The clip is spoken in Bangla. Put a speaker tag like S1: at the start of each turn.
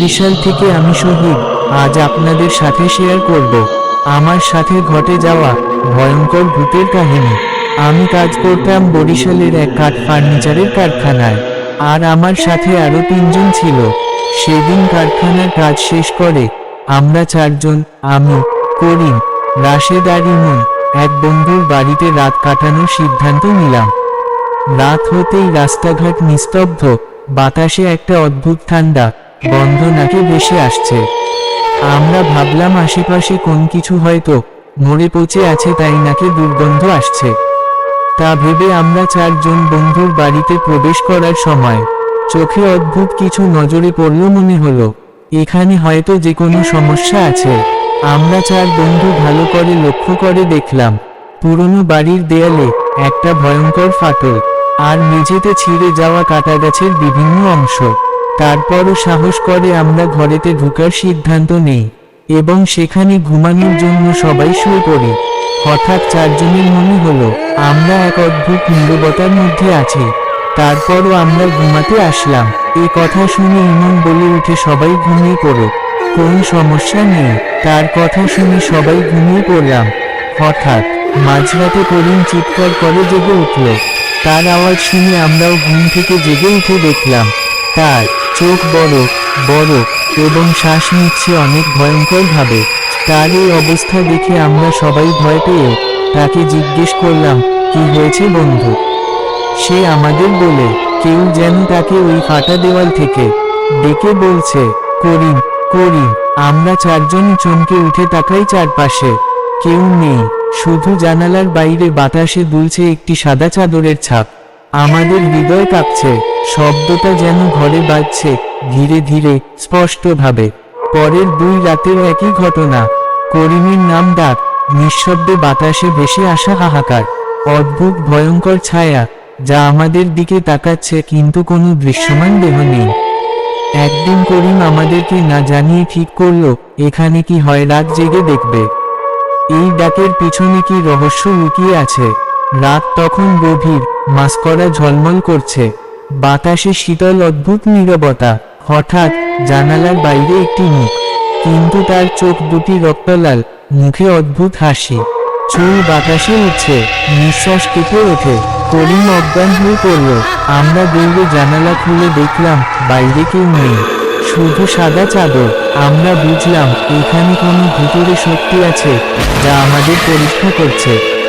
S1: বরিশাল থেকে আমি শহীদ। আজ আপনাদের সাথে শেয়ার করব। আমার সাথে ঘটে যাওয়া ভয়ঙ্কর ভূতের কাহিনী। আমি কাজ করতাম বরিশালের এক কাঠ ফার্নিচারের কারখানায়। আর আমার সাথে আরও তিনজন ছিল। সেদিন কারখানার কাজ শেষ করে, আমরা চারজন, আমি, করিম, রাশেদ আর ইমন, এক বন্ধুর বাড়িতে রাত কাটানোর সিদ্ধান্ত নিলাম। রাত হতেই রাস্তাঘাট নিস্তব্ধ, বাতাসে একটা অদ্ভুত ঠান্ডা গন্ধ নাকি ভেসে আসছে। আমরা ভাবলাম আশেপাশে কোন কিছু হয়তো মরে পচে আছে তাই নাকি দুর্গন্ধ আসছে। তা ভেবে আমরা চারজন বন্ধুর বাড়িতে প্রবেশ করার সময় চোখে অদ্ভুত কিছু নজরে পড়ল মনে হলো, এখানে হয়তো যে কোনো সমস্যা আছে। আমরা চার বন্ধু ভালো করে লক্ষ্য করে দেখলাম, পুরনো বাড়ির দেয়ালে একটা ভয়ঙ্কর ফাটল, আর মেঝেতে ছিঁড়ে যাওয়া কাটা গাছের বিভিন্ন অংশ। তারপরও সাহস করে আমরা ঘরেতে ঢুকার সিদ্ধান্ত নেই, এবং সেখানে ঘুমানোর জন্য সবাই শুয়ে পড়ি। হঠাৎ চারজনের মনে হলো, আমরা এক অদ্ভুত নীরবতার মধ্যে আছি। তারপরও আমরা ঘুমাতে আসলাম। এ কথা শুনে ইমন বলে উঠে সবাই ঘুমিয়ে পড়ো। কোন সমস্যা নেই, তার কথা শুনে সবাই ঘুমিয়ে পড়লাম। হঠাৎ মাঝরাতে করিম চিৎকার করে জেগে উঠল। তার আওয়াজ শুনে আমরাও ঘুম থেকে জেগে উঠে দেখলাম, তার চোখ বড় বড় এবং শ্বাস নিচ্ছে অনেক ভয়ঙ্কর ভাবে তার এই অবস্থা দেখে আমরা সবাই ভয় পেয়ে তাকে জিজ্ঞেস করলাম, কি হয়েছে বন্ধু? সে আমাদের বলে, কেউ যেন তাকে ওই ফাটা দেওয়াল থেকে ডেকে বলছে, করিম করিম, আমরা চারজন চমকে উঠে তাকাই চারপাশে। কেউ নেই, শুধু জানালার বাইরে বাতাসে দুলছে একটি সাদা চাদরের ছাপ। আমাদের হৃদয় কাঁপছে, শব্দটা যেন ঘরে বাজছে, ধীরে ধীরে, স্পষ্টভাবে। পরের দুই রাতেও একই ঘটনা। করিমের নাম ডাক, নিঃশব্দে বাতাসে ভেসে আসা হাহাকার। অদ্ভুত, ভয়ঙ্কর ছায়া, যা আমাদের দিকে তাকাচ্ছে কিন্তু কোনো দৃশ্যমান দেহ নেই। একদিন করিম আমাদেরকে না জানিয়ে ঠিক করল, এখানে কি হয় রাত জেগে দেখবে। এই ডাকের পিছনে কি রহস্য লুকিয়ে আছে? রাত তখন গভীর, মাস্করা ঝলমল করছে। বাতাসে শীতল অদ্ভুত নীরবতা। হঠাৎ জানালার বাইরে একটি মুখ। কিন্তু তার চোখ দুটি রক্তলাল, মুখে অদ্ভুত হাসি। চুল বাতাসে উঠছে, নিঃশ্বাস কেঁপে ওঠে। করিম অজ্ঞান হয়ে পড়ল। আমরা দৌড়ে জানালা খুলে দেখলাম, বাইরে কেউ নেই। শুধু সাদা চাদর। আমরা বুঝলাম, এখানে কোনো ভিতরে শক্তি আছে, যা আমাদের পরীক্ষা করছে।